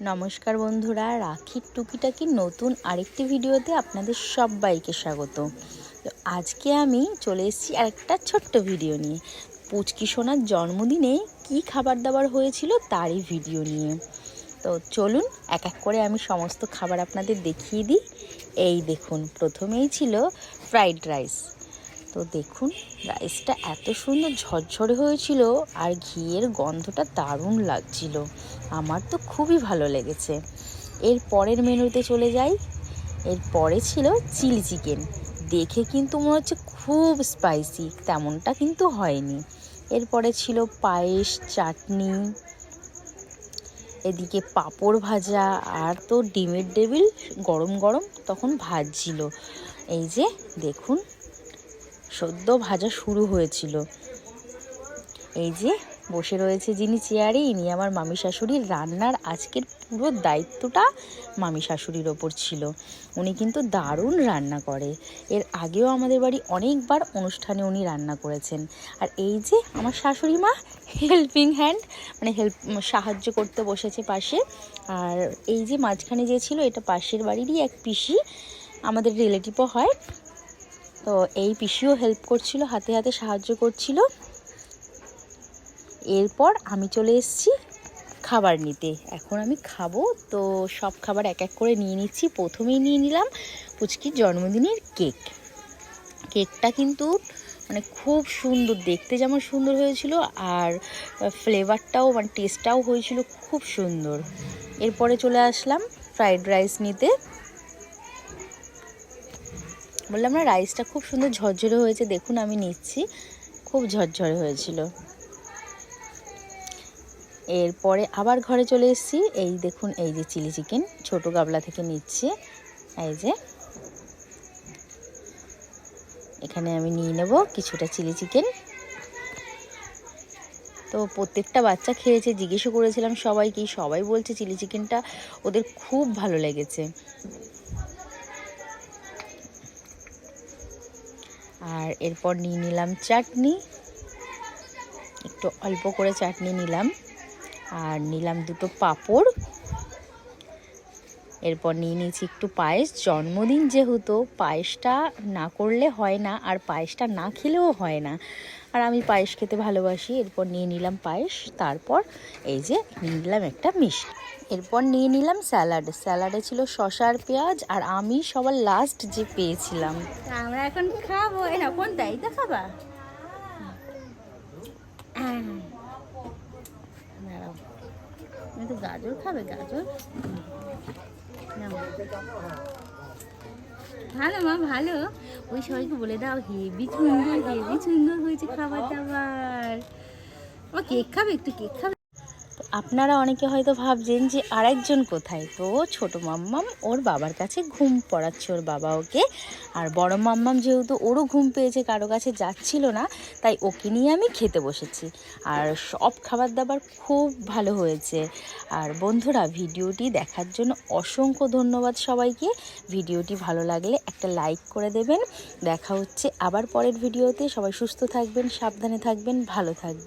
নমস্কার বন্ধুরা, রাখির টুকিটাকি নতুন আরেকটি ভিডিওতে আপনাদের সবাইকে স্বাগত। তো আজকে আমি চলে এসেছি আরেকটা ছোট্ট ভিডিও নিয়ে। পুচকি সোনার জন্মদিনে কি খাবার দাবার হয়েছিল তারই ভিডিও নিয়ে। তো চলুন, এক এক করে আমি সমস্ত খাবার আপনাদের দেখিয়ে দিই। এই দেখুন, প্রথমেই ছিল ফ্রাইড রাইস। তো দেখুন, রাইসটা এত সুন্দর ঝরঝরে হয়েছিল আর ঘিয়ের গন্ধটা দারুণ লাগছিল। আমার তো খুবই ভালো লেগেছে। এর পরের মেনুতে চলে যাই। এর পরে ছিল চিলি চিকেন। দেখে কিন্তু মনে হচ্ছে খুব স্পাইসি, তেমনটা কিন্তু হয়নি। এরপরে ছিল পায়েস, চাটনি, এদিকে পাঁপড় ভাজা আর তো ডিমের ডেবিল গরম গরম তখন ভাজছিল। এই যে দেখুন সদ্য ভাজা শুরু হয়েছিল। এই যে, বসে রয়েছে যিনি চেয়ারে, ইনি আমার মামি শাশুড়ির রান্নার আজকের পুরো দায়িত্বটা মামি শাশুড়ির ওপর ছিল। উনি কিন্তু দারুণ রান্না করে। এর আগেও আমাদের বাড়ি অনেকবার অনুষ্ঠানে উনি রান্না করেছেন। আর এই যে, আমার শাশুড়ি মা হেল্পিং হ্যান্ড মানে হেল্প, সাহায্য করতে বসেছে পাশে। আর এই যে, মাঝখানে যে ছিল, এটা পাশের বাড়িরই এক পিসি, আমাদের রিলেটিভও হয়। তো এই পিসিও হেল্প করছিল, হাতে হাতে সাহায্য করছিল। এরপর আমি চলে এসেছি খাবার নিতে। এখন আমি খাব, তো সব খাবার এক এক করে নিয়ে নিচ্ছি। প্রথমেই নিয়ে নিলাম পুচকির জন্মদিনের কেক। কেকটা কিন্তু মানে খুব সুন্দর, দেখতে যেমন সুন্দর হয়েছিল, আর ফ্লেভারটাও মানে টেস্টটাও হয়েছিল খুব সুন্দর। এরপরে চলে আসলাম ফ্রাইড রাইস নিতে। বললাম না রাইসটা খুব সুন্দর ঝরঝরে হয়েছে, দেখুন আমি নিচ্ছি। খুব ঝরঝরে হয়েছিল। এরপরে আবার ঘরে চলে এসেছি। এই দেখুন, এই যে চিলি চিকেন, ছোট গাবলা থেকে নিচ্ছি। এই যে। এখানে আমি নিয়ে নেব কিছুটা চিলি চিকেন। তো প্রত্যেকটা বাচ্চা খেয়েছে, জিজ্ঞেসও করেছিলাম সবাইকে, সবাই বলছে চিলি চিকেনটা ওদের খুব ভালো লেগেছে। আর এরপর নিয়ে নিলাম চাটনি। একটু অল্প করে চাটনি নিলাম। আর নিলাম দুটো পাঁপড়। এরপর নিয়ে নিয়েছি একটু পায়েস। জন্মদিন যেহেতু, পায়েসটা না করলে হয় না আর পায়েসটা না খেলেও হয় না। আর আমি পায়েস খেতে ভালোবাসি। এরপর নিয়ে নিলাম পায়েস। তারপর এই যে নিয়ে নিলাম একটা মিষ্টি। এরপর নিয়ে নিলাম স্যালাড। স্যালাডে ছিল শসা আর পেঁয়াজ, আর আমি সবার লাস্ট যে পেয়েছিলাম। আমরা এখন খাব। না কোনটা? এইটা খাবা? তো গাজর খাবে, গাজর? ভালো মা, ভালো। ওই সবাইকে বলে দাও হেভি সুন্দর হেভি সুন্দর হয়েছে খাবার দাবার। ও কেক খাবে? একটু কেক খাবে? আপনারা অনেকে হয়তো ভাবছেন যে আরেকজন কোথায়? তো ছোট মাম্মাম ওর বাবার কাছে ঘুম পড়াচ্ছে ওর বাবা ওকে। আর বড় মাম্মাম যেহেতু ওরও ঘুম পেয়েছে, কারও কাছে যাচ্ছিল না, তাই ওকে নিয়ে আমি খেতে বসেছি। আর সব খাবার দাবার খুব ভালো হয়েছে। আর বন্ধুরা, ভিডিওটি দেখার জন্য অসংখ্য ধন্যবাদ সবাইকে। ভিডিওটি ভালো লাগলে একটা লাইক করে দেবেন। দেখা হচ্ছে আবার পরের ভিডিওতে। সবাই সুস্থ থাকবেন, সাবধানে থাকবেন, ভালো থাকবেন।